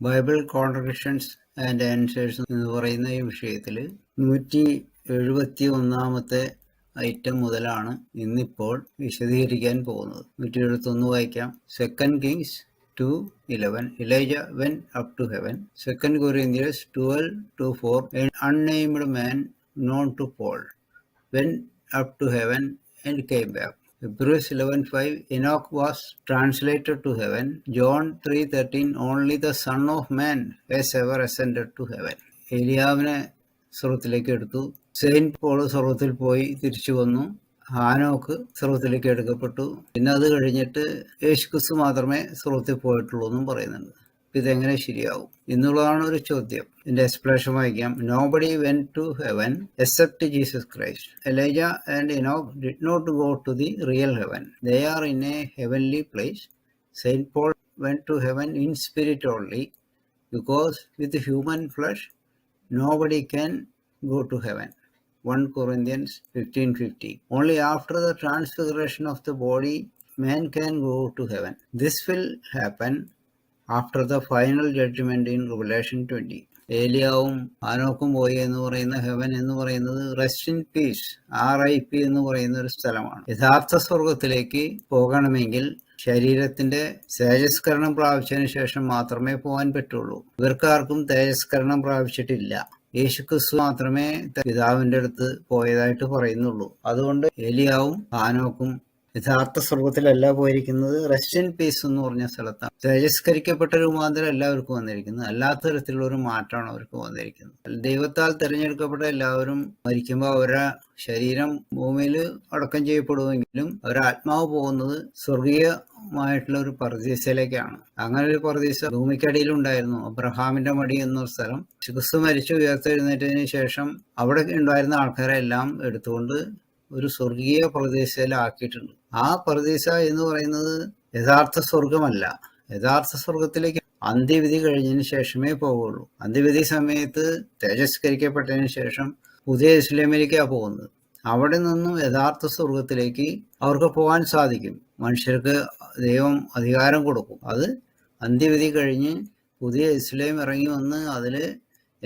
Bible contradictions and answers എന്ന് പറയുന്ന ഈ വിഷയത്തിൽ നൂറ്റി എഴുപത്തി ഒന്നാമത്തെ ഐറ്റം മുതലാണ് ഇന്നിപ്പോൾ വിശദീകരിക്കാൻ പോകുന്നത്. നൂറ്റി എഴുപത്തി ഒന്ന് വായിക്കാം second Kings two eleven Elijah went up to heaven second Corinthians twelve to four unnamed man known to Paul went up to heaven and came back Hebrews 11:5 Enoch was translated to heaven. John 3:13 Only the Son of Man has ever ascended to heaven. ഏലിയാവിനെ സ്വർഗത്തിലേക്ക് എടുത്തു Saint Paul സ്വർഗത്തിൽ പോയി തിരിച്ചു വന്നു ഹാനോക്ക് സ്വർഗത്തിലേക്ക് എടുക്കപ്പെട്ടു പിന്നെ അത് കഴിഞ്ഞിട്ട് യേശുക്രിസ്തു മാത്രമേ സ്വർഗത്തിൽ പോയിട്ടുള്ളൂ എന്നും പറയുന്നുണ്ട് ഇതെങ്ങനെ ശരിയാവും എന്നുള്ളതാണ് ഒരു ചോദ്യം ഇതിന്റെ എക്സ്പ്ലനേഷൻ വായിക്കാം nobody went to heaven except Jesus Christ Elijah and Enoch did not go to the real heaven they are in a heavenly place saint Paul went to heaven in spirit only because with human flesh nobody can go to heaven. 1 Corinthians 15:50. Only after the transfiguration of the body, man can go to heaven. This will happen after the final judgment in Revelation twenty ഏലിയാവും ആനോക്കും പോയി എന്ന് പറയുന്ന heaven എന്ന് പറയുന്നത് rest in peace R I P എന്ന് പറയുന്ന ഒരു സ്ഥലമാണ്. യഥാർത്ഥ സ്വർഗത്തിലേക്ക് പോകണമെങ്കിൽ ശരീരത്തിന്റെ തേജസ്കരണം പ്രാപിച്ചതിന് ശേഷം മാത്രമേ പോകാൻ പറ്റുള്ളൂ. ഇവർക്കാർക്കും തേജസ്കരണം പ്രാപിച്ചിട്ടില്ല. യേശുക്രിസ്തു മാത്രമേ പിതാവിന്റെ അടുത്ത് പോയതായിട്ട് പറയുന്നുള്ളൂ. അതുകൊണ്ട് എലിയാവും ആനോക്കും യഥാർത്ഥ സ്വർഗത്തിലല്ല പോയിരിക്കുന്നത് ഇൻ പീസ് എന്ന് പറഞ്ഞ സ്ഥലത്താണ്. തേജസ്കരിക്കപ്പെട്ട രൂപാന്തരം എല്ലാവർക്കും വന്നിരിക്കുന്നത്. അല്ലാത്ത തരത്തിലുള്ള ഒരു മാറ്റമാണ് അവർക്ക് വന്നിരിക്കുന്നത്. ദൈവത്താൽ തിരഞ്ഞെടുക്കപ്പെട്ട എല്ലാവരും മരിക്കുമ്പോൾ അവരുടെ ശരീരം ഭൂമിയിൽ അടക്കം ചെയ്യപ്പെടുമെങ്കിലും അവരുടെ ആത്മാവ് പോകുന്നത് സ്വർഗീയമായിട്ടുള്ള ഒരു പർദീസയിലേക്കാണ്. അങ്ങനെ ഒരു പർദീസ ഭൂമിക്കടിയിൽ ഉണ്ടായിരുന്നു. അബ്രഹാമിന്റെ മടി എന്നൊരു സ്ഥലം. ക്രിസ്തു മരിച്ചു ഉയർത്തെഴുന്നേറ്റതിന് ശേഷം അവിടെ ഉണ്ടായിരുന്ന ആൾക്കാരെ എല്ലാം എടുത്തുകൊണ്ട് ഒരു സ്വർഗീയ പ്രദേശത്തിലാക്കിയിട്ടുണ്ട് ആ പർദീസ എന്ന് പറയുന്നത് യഥാർത്ഥ സ്വർഗമല്ല യഥാർത്ഥ സ്വർഗത്തിലേക്ക് അന്ത്യവിധി കഴിഞ്ഞതിന് ശേഷമേ പോകുള്ളൂ അന്ത്യവിധി സമയത്ത് തേജസ്കരിക്കപ്പെട്ടതിന് ശേഷം പുതിയ ഇസ്ലാമിലേക്കാണ് പോകുന്നത്. അവിടെ നിന്നും യഥാർത്ഥ സ്വർഗത്തിലേക്ക് അവർക്ക് പോകാൻ സാധിക്കും. മനുഷ്യർക്ക് ദൈവം അധികാരം കൊടുക്കും. അത് അന്ത്യവിധി കഴിഞ്ഞ് പുതിയ ഇസ്ലാം ഇറങ്ങി വന്ന് അതിൽ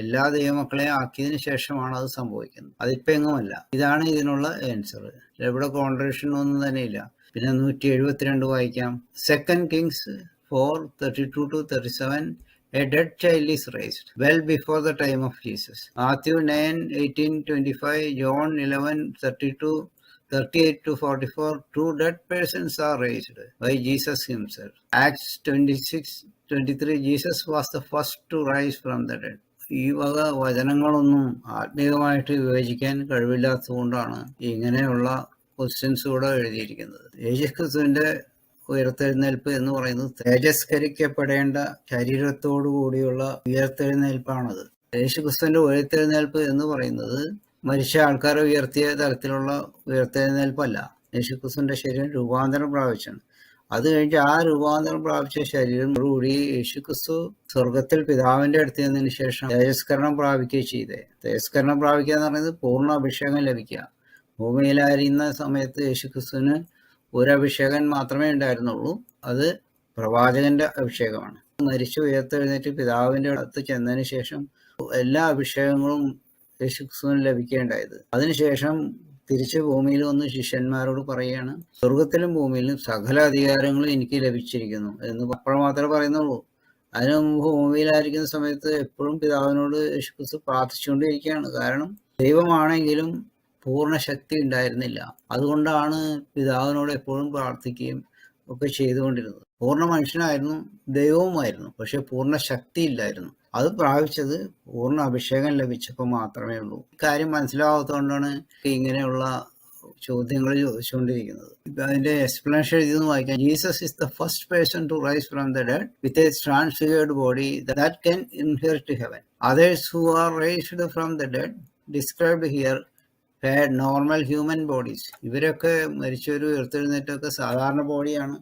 എല്ലാ ദൈവമക്കളെയും ആക്കിയതിന് ശേഷമാണ് അത് സംഭവിക്കുന്നത്. അതിപ്പോ എങ്ങുമല്ല. ഇതാണ് ഇതിനുള്ള ആൻസർ ഇവിടെ കോൺട്രഡിക്ഷൻ ഒന്നും തന്നെ ഇല്ല പിന്നെ നൂറ്റി എഴുപത്തിരണ്ട് വായിക്കാം. Second Kings four thirty two to thirty seven a dead child is raised well before the time of Jesus Matthew nine eighteen twenty five John eleven thirty two 38 to 44, two dead persons by Jesus by Jesus himself. Acts 26, 23, Jesus was the first to rise from the dead. ഈ വക വചനങ്ങളൊന്നും ആത്മീയമായിട്ട് വിവേചിക്കാൻ കഴിവില്ലാത്തതുകൊണ്ടാണ് ഇങ്ങനെയുള്ള questions കൂടെ എഴുതിയിരിക്കുന്നത്. യേശുക്രിസ്തുവിന്റെ ഉയർത്തെഴുന്നേൽപ്പ് എന്ന് പറയുന്നത് തേജസ്കരിക്കപ്പെടേണ്ട ശരീരത്തോടു കൂടിയുള്ള ഉയർത്തെഴുന്നേൽപ്പാണത്. യേശുക്രിസ്തുവിന്റെ ഉയർത്തെഴുന്നേൽപ്പ് എന്ന് പറയുന്നത് മരിച്ച ആൾക്കാരെ ഉയർത്തിയ തരത്തിലുള്ള ഉയർത്തെഴുന്നേൽപ്പല്ല. യേശുക്രിസ്തുവിന്റെ ശരീരം രൂപാന്തരം പ്രാപിച്ചാണ് അത് കഴിഞ്ഞ് ആ രൂപാന്തരം പ്രാപിച്ച ശരീരം കൂടി യേശുക്രിസ്തു സ്വർഗത്തിൽ പിതാവിന്റെ അടുത്ത് നിന്നതിന് ശേഷം തേജസ്കരണം പ്രാപിക്കുകയും ചെയ്തേ. തേജസ്കരണം പ്രാപിക്കുക എന്ന് പറയുന്നത് പൂർണ അഭിഷേകം ലഭിക്കുക. ഭൂമിയിലായിരുന്ന സമയത്ത് യേശുക്രിസ്തുവിന് ഒരു അഭിഷേകൻ മാത്രമേ ഉണ്ടായിരുന്നുള്ളൂ. അത് പ്രവാചകന്റെ അഭിഷേകമാണ്. മരിച്ചു ഉയർത്തെഴുന്നേറ്റ് പിതാവിന്റെ അടുത്ത് ചെന്നതിന് ശേഷം എല്ലാ അഭിഷേകങ്ങളും യേശുക്രിസ്തുവിന് ലഭിക്കേണ്ടായത് അതിനുശേഷം തിരിച്ച് ഭൂമിയിൽ വന്ന് ശിഷ്യന്മാരോട് പറയുകയാണ് സ്വർഗത്തിലും ഭൂമിയിലും സകല അധികാരങ്ങളും എനിക്ക് ലഭിച്ചിരിക്കുന്നു എന്ന് അപ്പോൾ മാത്രമേ പറയുന്നുള്ളൂ. അതിനു മുമ്പ് ഭൂമിയിലായിരിക്കുന്ന സമയത്ത് എപ്പോഴും പിതാവിനോട് യേശുക്രിസ്തു പ്രാർത്ഥിച്ചുകൊണ്ടിരിക്കുകയാണ്. കാരണം ദൈവമാണെങ്കിലും പൂർണ ശക്തി ഉണ്ടായിരുന്നില്ല. അതുകൊണ്ടാണ് പിതാവിനോട് എപ്പോഴും പ്രാർത്ഥിക്കുകയും ഒക്കെ ചെയ്തുകൊണ്ടിരുന്നത്. പൂർണ മനുഷ്യനായിരുന്നു ദൈവവുമായിരുന്നു. പക്ഷെ പൂർണ ശക്തി ഇല്ലായിരുന്നു. അത് പ്രാപിച്ചത് പൂർണ അഭിഷേകം ലഭിച്ചപ്പോൾ മാത്രമേ ഉള്ളൂ. കാര്യം മനസ്സിലാവാത്തതുകൊണ്ടാണ് ഇങ്ങനെയുള്ള ചോദ്യങ്ങൾ ചോദിച്ചുകൊണ്ടിരിക്കുന്നത്. അതിന്റെ എക്സ്പ്ലനേഷൻ എഴുതി വായിക്കാം. Jesus is the first person to rise from the dead with a transfigured body that can inherit heaven others who are raised from the dead described here normal human bodies ഇവരൊക്കെ മരിച്ചൊരു ഉയർത്തെഴുന്നേറ്റൊക്കെ സാധാരണ ബോഡിയാണ്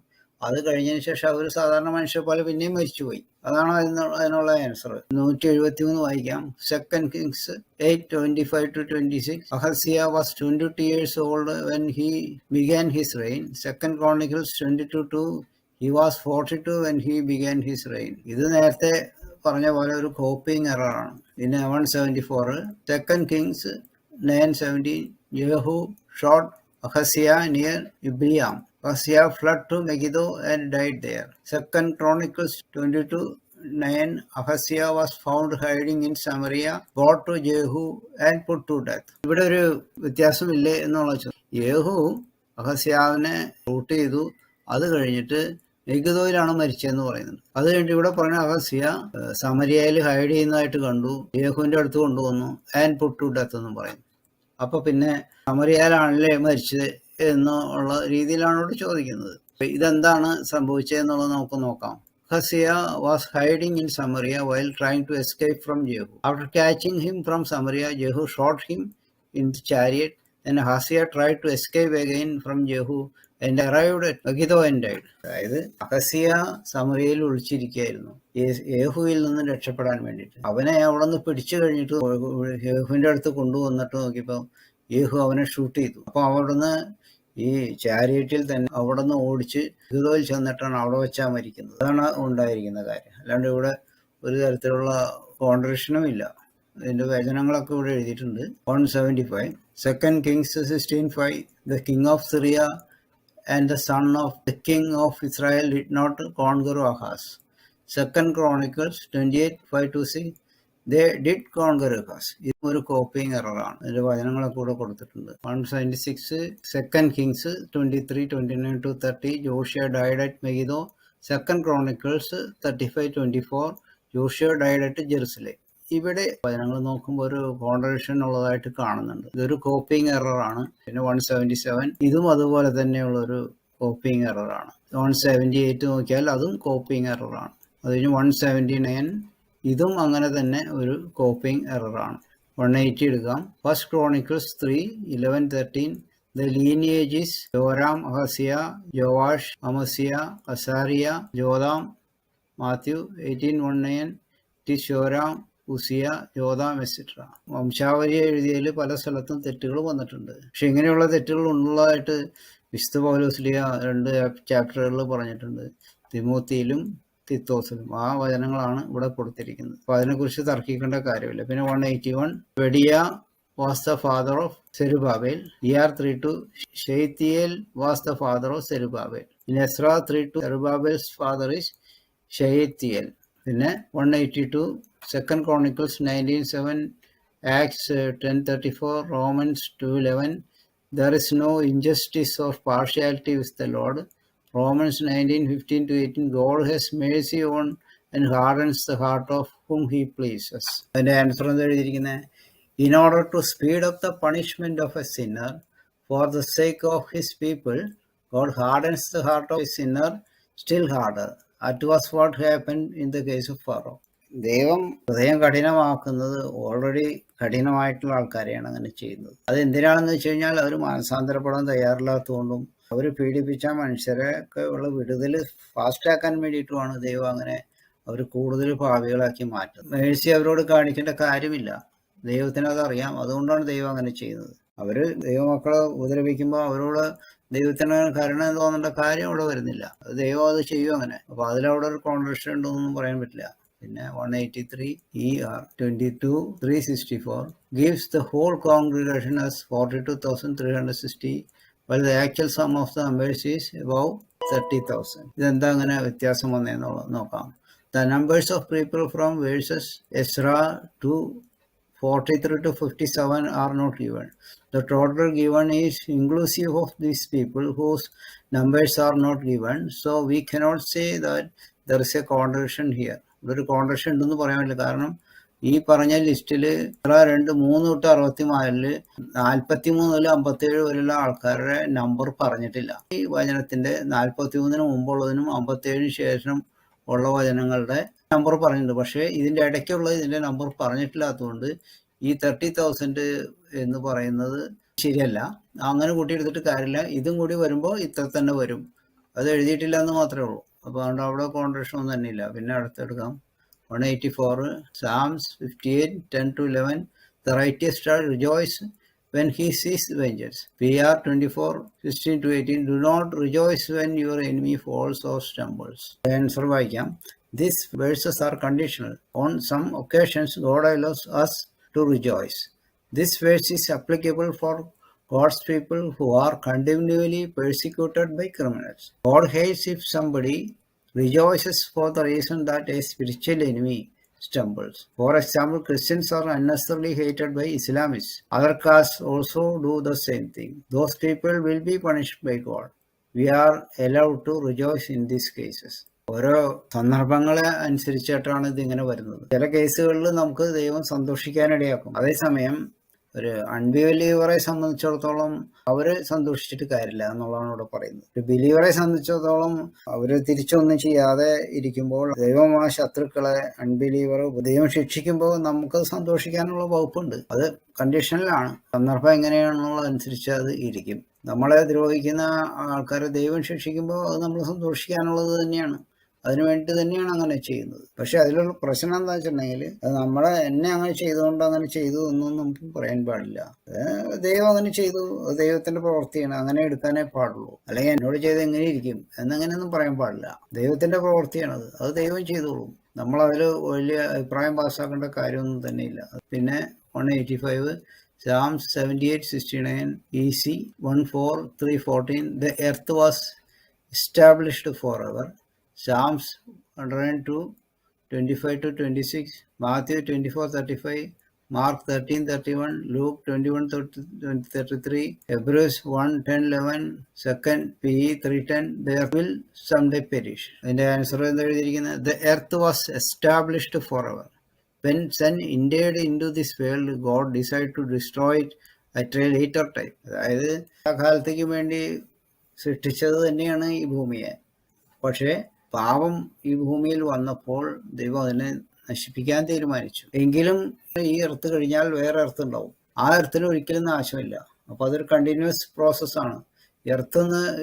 അത് കഴിഞ്ഞതിന് ശേഷം അവർ സാധാരണ മനുഷ്യ പോലെ പിന്നെയും മരിച്ചുപോയി. അതാണ് അതിനുള്ള ആൻസർ നൂറ്റി എഴുപത്തി മൂന്ന് വായിക്കാം. Second Kings eight twenty five to twenty six Ahaziah was twenty two years old when he began his reign second Chronicles twenty two two he was forty two when he began his reign ഇത് നേരത്തെ പറഞ്ഞ പോലെ ഒരു copying എററാണ് പിന്നെ one seventy four second Kings nine seventeen Jehu shot Ahaziah near Ibleam Ahaziah fled to Megiddo and died there second Chronicles twenty two nine Ahaziah was hiding hiding in Samaria to to and and to death ഇവിടെ ഒരു വ്യത്യാസമില്ലേ എന്നുള്ള യേഹു അഹസ്യാവിനെ root ചെയ്തു. അത് കഴിഞ്ഞിട്ട് മെഗിദോയിലാണ് മരിച്ചതെന്ന് പറയുന്നുണ്ട് അത് കഴിഞ്ഞിട്ട് ഇവിടെ പറഞ്ഞ അഹസ്യ സമരിയയിൽ ഹൈഡ് ചെയ്യുന്നതായിട്ട് കണ്ടു. യേഹുവിന്റെ അടുത്ത് കൊണ്ടുവന്നു ആൻഡ് പുട്ടു ഡെത്ത് എന്ന് പറയുന്നു. അപ്പൊ പിന്നെ സമരിയയിലാണല്ലേ മരിച്ചത്? എന്നുള്ള രീതിയിലാണ് ഇവിടെ ചോദിക്കുന്നത്. ഇതെന്താണ് സംഭവിച്ചതെന്നുള്ളത് നമുക്ക് നോക്കാം. Ahaziah was hiding in Samaria while trying to escape from Jehu after catching him from Samaria Jehu shot him in the chariot then Ahaziah try to escape again from Jehu at Megiddo and died. അതായത് അഹസിയ സമറിയയിൽ ഒളിച്ചിരിക്കുകയായിരുന്നു. യേഹുവിൽ നിന്ന് രക്ഷപ്പെടാൻ വേണ്ടിയിട്ട്. അവനെ അവിടെ നിന്ന് പിടിച്ചു കഴിഞ്ഞിട്ട് യേഹുവിന്റെ അടുത്ത് കൊണ്ടുവന്നിട്ട് നോക്കിയപ്പോൾ യേഹു അവനെ ഷൂട്ട് ചെയ്തു. അപ്പോൾ അവിടുന്ന് ഈ ചാരിയറ്റിൽ തന്നെ അവിടെ നിന്ന് ഓടിച്ച് മെഗിദോയിൽ ചെന്നിട്ടാണ് അവിടെ വെച്ചാൽ മരിക്കുന്നത്. അതാണ് ഉണ്ടായിരിക്കുന്ന കാര്യം. അല്ലാണ്ട് ഇവിടെ ഒരു തരത്തിലുള്ള കോൺട്രിഷനും ഇല്ല. ഇതിന്റെ വചനങ്ങളൊക്കെ ഇവിടെ എഴുതിയിട്ടുണ്ട്. One seventy five second Kings sixteen five the king of Syria and the son of the king of Israel did not conquer Ahaz. Second Chronicles 28 5 to 6 they did conquer ഇതും ഇത് ഒരു കോപ്പിംഗ് എററാണ് ഇതിന്റെ വചനങ്ങളൊക്കെ കൂടെ കൊടുത്തിട്ടുണ്ട്. One seventy six second Kings twenty three twenty nine to thirty Josiah died at Megiddo second Chronicles thirty five twenty four Josiah died at Jerusalem ഇവിടെ വചനങ്ങൾ നോക്കുമ്പോൾ ഒരു കോൺട്രഡിക്ഷൻ ഉള്ളതായിട്ട് കാണുന്നുണ്ട്. ഇതൊരു കോപ്പിംഗ് എററാണ് പിന്നെ വൺ സെവന്റി സെവൻ ഇതും അതുപോലെ തന്നെയുള്ള ഒരു കോപ്പിംഗ് എററാണ് വൺ സെവന്റി എയ്റ്റ് നോക്കിയാൽ അതും കോപ്പിംഗ് എററാണ് അത് കഴിഞ്ഞ് വൺ സെവന്റി നയൻ ഇതും അങ്ങനെ തന്നെ ഒരു കോപ്പിംഗ് എററാണ് വൺ എയ്റ്റി എടുക്കാം. First Chronicles three eleven thirteen the lineages Joram Ahaziah Joash Amaziah Azariah Jotham Matthew eighteen one nine T Joram Uzziah Jotham et cetera വംശാവലി എഴുതിയതിൽ പല സ്ഥലത്തും തെറ്റുകൾ വന്നിട്ടുണ്ട്. പക്ഷെ ഇങ്ങനെയുള്ള തെറ്റുകൾ ഉള്ളതായിട്ട് വിശുദ്ധ പൗലോസ്ലിയ രണ്ട് ചാപ്റ്ററുകളിൽ പറഞ്ഞിട്ടുണ്ട്. തിമോത്തിയിലും തിത്തോസിലും ആ വചനങ്ങളാണ് ഇവിടെ കൊടുത്തിരിക്കുന്നത്. അപ്പൊ അതിനെക്കുറിച്ച് തർക്കിക്കേണ്ട കാര്യമില്ല. പിന്നെ one eighty one Pedaiah was the father of Zerubbabel year three two Shealtiel was the father of Zerubbabel in Ezra three two Zerubbabel father is Shealtiel പിന്നെ one eighty two second Chronicles nineteen seven Acts ten thirty four Romans two eleven there is no injustice or partiality with the Lord Romans nineteen fifteen to eighteen God has mercy on and hardens the heart of whom he pleases അതിന്റെ answer എന്താ എഴുതിയിരിക്കുന്നത് in order to speed up the punishment of a sinner for the sake of his people God hardens the heart of sinner still harder at was what happen in the case of Pharaoh ദൈവം ഹൃദയം കഠിനമാക്കുന്നത് already കഠിനമായിട്ടുള്ള ആൾക്കാരെയാണ് അങ്ങനെ ചെയ്യുന്നത്. അത് എന്തിനാണെന്ന് വെച്ച് കഴിഞ്ഞാൽ അവർ മാനസാന്തരപ്പെടാൻ തയ്യാറില്ലാത്തതുകൊണ്ടും അവർ പീഡിപ്പിച്ച മനുഷ്യരൊക്കെ ഉള്ള വിടുതൽ ഫാസ്റ്റാക്കാൻ വേണ്ടിയിട്ടുമാണ് ദൈവം അങ്ങനെ അവർ കൂടുതൽ ഭാവികളാക്കി മാറ്റുന്നത്. മേഴ്സി അവരോട് കാണിക്കേണ്ട കാര്യമില്ല. ദൈവത്തിനത് അറിയാം. അതുകൊണ്ടാണ് ദൈവം അങ്ങനെ ചെയ്യുന്നത്. അവർ ദൈവമക്കളെ ഉപദ്രവിക്കുമ്പോൾ അവരോട് ദൈവത്തിന് കരുണ തോന്നേണ്ട കാര്യം അവിടെ വരുന്നില്ല. ദൈവം അത് ചെയ്യും അങ്ങനെ. അപ്പൊ അതിലവിടെ ഒരു കോൺട്രഡിക്ഷൻ ഉണ്ടെന്നൊന്നും പറയാൻ പറ്റില്ല. പിന്നെ one eighty three E R twenty two three sixty four gives the whole congregation as forty two thousand three hundred sixty well the actual sum of the members is above thirty thousand ഇതെന്താ അങ്ങനെ വ്യത്യാസം വന്നതെന്നുള്ളത് നോക്കാം the numbers of people from verses Ezra two 43 to 57 are not given. The total given is inclusive of these people whose numbers are not given. So we cannot say that there is a contradiction here. ഇവിടെ ഒരു contradiction ഉണ്ടെന്ന് പറയാൻ പറ്റില്ല കാരണം ഈ പറഞ്ഞ ലിസ്റ്റിൽ രണ്ട് മൂന്ന് തൊട്ട് അറുപത്തി നാലിൽ നാൽപ്പത്തി മൂന്ന് മുതൽ അമ്പത്തേഴ് വരെയുള്ള ആൾക്കാരുടെ നമ്പർ പറഞ്ഞിട്ടില്ല. ഈ വചനത്തിന്റെ നാൽപ്പത്തി മൂന്നിന് മുമ്പുള്ളതിനും അമ്പത്തിയേഴിന് ശേഷം ഉള്ള വചനങ്ങളുടെ നമ്പർ പറഞ്ഞിട്ടുണ്ട്. പക്ഷേ ഇതിന്റെ ഇടയ്ക്കുള്ള ഇതിന്റെ നമ്പർ പറഞ്ഞിട്ടില്ലാത്തതുകൊണ്ട് ഈ തേർട്ടി തൗസൻഡ് എന്ന് പറയുന്നത് ശരിയല്ല. അങ്ങനെ കൂട്ടിയെടുത്തിട്ട് കാര്യമില്ല. ഇതും കൂടി വരുമ്പോൾ ഇത്ര തന്നെ വരും. അത് എഴുതിയിട്ടില്ല എന്ന് മാത്രമേ ഉള്ളൂ. അപ്പോൾ അതുകൊണ്ട് അവിടെ കോൺട്രാക്ഷൻ ഒന്നും തന്നെ ഇല്ല പിന്നെ അടുത്തെടുക്കാം One eighty four Psalms fifty eight ten two eleven the righteous are rejoice when he sees vengeance. PR 24, 16 to 18. Do not rejoice when your enemy falls or stumbles. Answer വായിക്കാം These verses are conditional. On some occasions, God allows us to rejoice. This verse is applicable for God's people who are continually persecuted by criminals. God hates if somebody rejoices for the reason that a spiritual enemy stumbles. For example, Christians are unnecessarily hated by Islamists. Other castes also do the same thing. Those people will be punished by God. We are allowed to rejoice in these cases. ഓരോ സന്ദർഭങ്ങളെ അനുസരിച്ചിട്ടാണ് ഇതിങ്ങനെ വരുന്നത് ചില കേസുകളിൽ നമുക്ക് ദൈവം സന്തോഷിക്കാനിടയാക്കും അതേസമയം ഒരു അൺബിലീവറെ സംബന്ധിച്ചിടത്തോളം അവർ സന്തോഷിച്ചിട്ട് കാര്യമില്ല എന്നുള്ളതാണ് ഇവിടെ പറയുന്നത്. ഒരു ബിലീവറെ സംബന്ധിച്ചിടത്തോളം അവർ തിരിച്ചൊന്നും ചെയ്യാതെ ഇരിക്കുമ്പോൾ ദൈവം ആ ശത്രുക്കളെ അൺബിലീവർ ദൈവം ശിക്ഷിക്കുമ്പോൾ നമുക്ക് സന്തോഷിക്കാനുള്ള വകുപ്പുണ്ട്. അത് കണ്ടീഷനിലാണ് സന്ദർഭം എങ്ങനെയാണെന്നുള്ളതനുസരിച്ച് അത് ഇരിക്കും. നമ്മളെ ദ്രോഹിക്കുന്ന ആൾക്കാരെ ദൈവം ശിക്ഷിക്കുമ്പോൾ അത് നമ്മൾ സന്തോഷിക്കാനുള്ളത് തന്നെയാണ്. അതിനു വേണ്ടി തന്നെയാണ് അങ്ങനെ ചെയ്യുന്നത്. പക്ഷെ അതിലുള്ള പ്രശ്നം എന്താ വെച്ചിട്ടുണ്ടെങ്കിൽ അത് നമ്മളെ എന്നെ അങ്ങനെ ചെയ്തുകൊണ്ട് അങ്ങനെ ചെയ്തു എന്നും നമുക്ക് പറയാൻ പാടില്ല. ദൈവം അങ്ങനെ ചെയ്തു ദൈവത്തിന്റെ പ്രവൃത്തിയാണ് അങ്ങനെ എടുക്കാനേ പാടുള്ളൂ. അല്ലെങ്കിൽ എന്നോട് ചെയ്ത് എങ്ങനെ ഇരിക്കും എന്നങ്ങനെയൊന്നും പറയാൻ പാടില്ല. ദൈവത്തിന്റെ പ്രവൃത്തിയാണത്. അത് ദൈവം ചെയ്തോളും. നമ്മൾ അതിൽ വലിയ അഭിപ്രായം പാസ്സാക്കേണ്ട കാര്യമൊന്നും തന്നെയില്ല. പിന്നെ one eighty five Psalms 78 69 EC 1 4 3 14 The earth was established forever. Psalms 102 25 to 26 Matthew 24 35 Mark 13 31 Luke 21 30, 33 Hebrews 1 10 11 Second PE 310 There will someday perish. അതിന്റെ ആൻസർ എന്താ എഴുതിയിരിക്കുന്നത് the earth was established forever when sun entered into this world, God decided to destroy it at a later time. അതായത് ആ കാലത്തേക്ക് വേണ്ടി സൃഷ്ടിച്ചത് തന്നെയാണ് ഈ ഭൂമിയെ പക്ഷേ പാപം ഈ ഭൂമിയിൽ വന്നപ്പോൾ ദൈവം അതിനെ നശിപ്പിക്കാൻ തീരുമാനിച്ചു. എങ്കിലും ഈ എർത്ത് കഴിഞ്ഞാൽ വേറെ എർത്ത് ഉണ്ടാവും. ആ എർത്തിന് ഒരിക്കലും നാശമില്ല. അപ്പൊ അതൊരു കണ്ടിന്യൂസ് പ്രോസസ്സാണ് എർത്ത്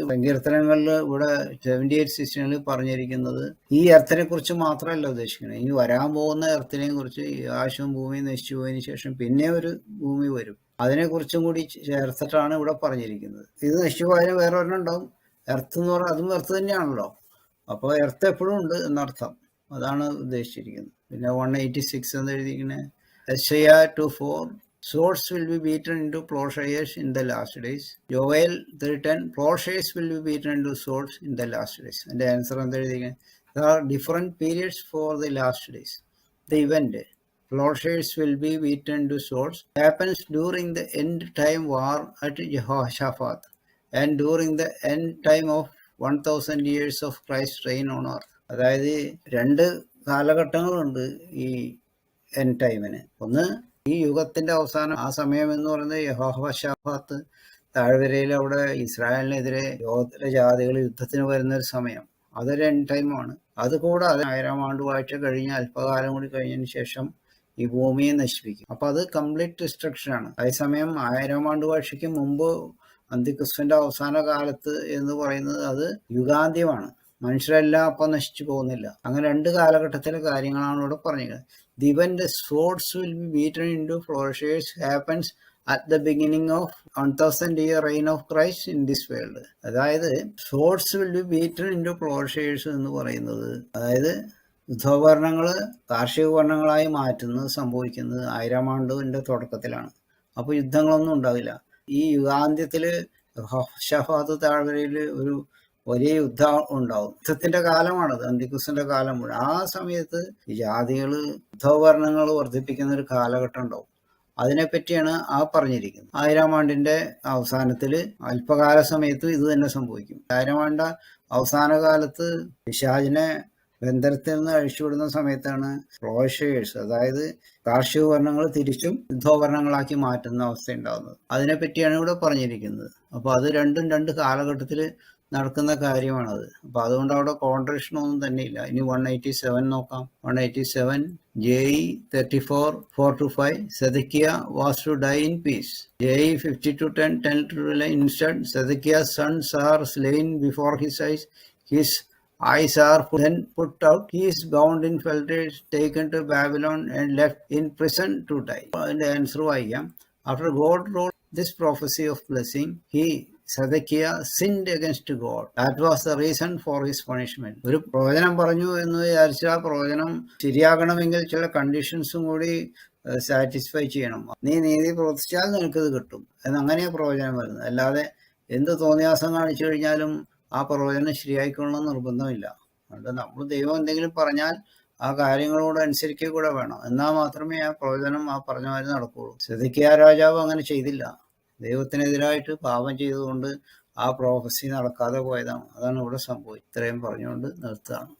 സങ്കീർത്തനങ്ങളിൽ ഇവിടെ സെവന്റി എയ്റ്റ് സിക്സ്റ്റീനിൽ പറഞ്ഞിരിക്കുന്നത് ഈ എർത്തിനെ കുറിച്ച് മാത്രമല്ല ഉദ്ദേശിക്കുന്നത്. ഇനി വരാൻ പോകുന്ന എർത്തിനെ കുറിച്ച് ആകാശവും ഭൂമി നശിച്ചു പോയതിനു ശേഷം പിന്നെ ഒരു ഭൂമി വരും. അതിനെക്കുറിച്ചും കൂടി ചേർത്തിട്ടാണ് ഇവിടെ പറഞ്ഞിരിക്കുന്നത്. ഇത് നശിച്ചു പോയാലും വേറെ ഒരെണ്ണം ഉണ്ടാവും. എർത്ത് എന്ന് പറഞ്ഞാൽ അതും എർത്ത് തന്നെയാണല്ലോ. അപ്പോൾ എർത്ത് എപ്പോഴും ഉണ്ട് എന്നർത്ഥം അതാണ് ഉദ്ദേശിച്ചിരിക്കുന്നത് പിന്നെ വൺ എയ്റ്റി സിക്സ് എന്ന് എഴുതിയിരിക്കുന്നത് S I R two four Swords will be beaten into plowshares in the last days. Joel 310, plowshares will be beaten into swords in the last days. And the answer on the there are different periods for the last days. The event, plowshares will be beaten into swords, happens during the end time war at Jehoshaphat and during the end time of 1000 years of Christ's reign on earth. അതായത് രണ്ട് കാലഘട്ടങ്ങളുണ്ട് ഈ N ടൈമിന് ഒന്ന് ഈ യുഗത്തിന്റെ അവസാനം ആ സമയം എന്ന് പറയുന്നത് യഹോഹഷാഫാത്ത് താഴ്വരയിൽ അവിടെ ഇസ്രായേലിനെതിരെ ലോകത്തിലെ ജാതികൾ യുദ്ധത്തിന് വരുന്ന ഒരു സമയം. അതൊരു എൻ ടൈമാണ് അത് കൂടാതെ ആയിരം ആണ്ട് വാഴ്ച കഴിഞ്ഞ അല്പകാലം കൂടി കഴിഞ്ഞതിന് ശേഷം ഈ ഭൂമിയെ നശിപ്പിക്കും. അപ്പൊ അത് കംപ്ലീറ്റ് ഡിസ്ട്രക്ഷൻ ആണ്. അതേസമയം ആയിരം ആണ്ട് വാഴ്ചയ്ക്ക് മുമ്പ് അന്തിക്രിസ്തുവിന്റെ അവസാന കാലത്ത് എന്ന് പറയുന്നത് അത് യുഗാന്ത്യമാണ്. മനുഷ്യരെല്ലാം അപ്പം നശിച്ചു പോകുന്നില്ല. അങ്ങനെ രണ്ട് കാലഘട്ടത്തിലെ കാര്യങ്ങളാണ് ഇവിടെ പറഞ്ഞത് ദിവന്റെ swords will be beaten into ploughshares happens at the beginning of one thousand year reign of Christ in this world അതായത് swords will be beaten into ploughshares എന്ന് പറയുന്നത് അതായത് യുദ്ധോപകരണങ്ങൾ കാർഷിക ഉപകരണങ്ങളായി മാറ്റുന്നത് സംഭവിക്കുന്നത് ആയിരം ആണ്ടിന്റെ തുടക്കത്തിലാണ്. അപ്പോൾ യുദ്ധങ്ങളൊന്നും ഉണ്ടാവില്ല. ഈ യുഗാന്ത്യത്തിൽ ഷഫാത്ത് താഴ്വരയിൽ ഒരു വലിയ യുദ്ധം ഉണ്ടാവും. യുദ്ധത്തിന്റെ കാലമാണത് അന്തിക്കുസിന്റെ കാലം മുഴുവൻ. ആ സമയത്ത് ജാതികൾ യുദ്ധോപകരണങ്ങൾ വർദ്ധിപ്പിക്കുന്ന ഒരു കാലഘട്ടം ഉണ്ടാവും. അതിനെപ്പറ്റിയാണ് ആ പറഞ്ഞിരിക്കുന്നത്. ആയിരം ആണ്ടിന്റെ അവസാനത്തിൽ അല്പകാല സമയത്ത് ഇത് തന്നെ സംഭവിക്കും. ആയിരം ആണ്ട അവസാന കാലത്ത് പിശാചിനെ ബന്ധനത്തിൽ നിന്ന് അഴിച്ചുവിടുന്ന സമയത്താണ് പ്രോഷേഴ്സ് അതായത് കാർഷിക ഉപകരണങ്ങൾ തിരിച്ചും യുദ്ധോപകരണങ്ങളാക്കി മാറ്റുന്ന അവസ്ഥ ഉണ്ടാകുന്നത് അതിനെപ്പറ്റിയാണ് ഇവിടെ പറഞ്ഞിരിക്കുന്നത്. അപ്പോൾ അത് രണ്ടും രണ്ട് കാലഘട്ടത്തിൽ നടക്കുന്ന കാര്യമാണത്. അപ്പൊ അതുകൊണ്ട് അവിടെ കോൺട്രേഷൻ ഒന്നും തന്നെ ഇല്ല ഇനി വൺ എയ്റ്റി സെവൻ നോക്കാം. One eighty seven J E thirty four four to five Zedekiah was to die in peace. J E fifty two ten ten to instead Zedekiah sons are slain before his eyes his eyes are then put out. He is bound in felters, taken to Babylon, and left in prison to die. And the answer am. After God wrote this prophecy of blessing, he Zedekiah sinned against God that was the reason for his punishment ഒരു പ്രവചനം പറഞ്ഞു എന്ന് വിചാരിച്ച പ്രവചനം ശരിയാകണമെങ്കിൽ ചില കണ്ടീഷൻസും കൂടി satisfy ചെയ്യണം നീ നീതി പ്രവർത്തിച്ചാൽ നിനക്കിത് കിട്ടും എന്നങ്ങനെയാണ് പ്രവചനം വരുന്നത് അല്ലാതെ എന്ത് തോന്നിയാസം കാണിച്ചു കഴിഞ്ഞാലും ആ പ്രവചനം ശരിയായിക്കൊള്ളണം നിർബന്ധമില്ല. അതുകൊണ്ട് നമ്മൾ ദൈവം എന്തെങ്കിലും പറഞ്ഞാൽ ആ കാര്യങ്ങളോട് അനുസരിക്കുക കൂടെ വേണം. എന്നാൽ മാത്രമേ ആ പ്രവചനം ആ പറഞ്ഞ മാതിരി നടക്കുകയുള്ളൂ. ശ്രദ്ധിക്കുക രാജാവ് അങ്ങനെ ചെയ്തില്ല. ദൈവത്തിനെതിരായിട്ട് പാപം ചെയ്തുകൊണ്ട് ആ പ്രോഫസി നടക്കാതെ പോയതാണ്. അതാണ് ഇവിടെ സംഭവിച്ചത് ഇത്രയും പറഞ്ഞുകൊണ്ട് നിർത്തുകയാണ്.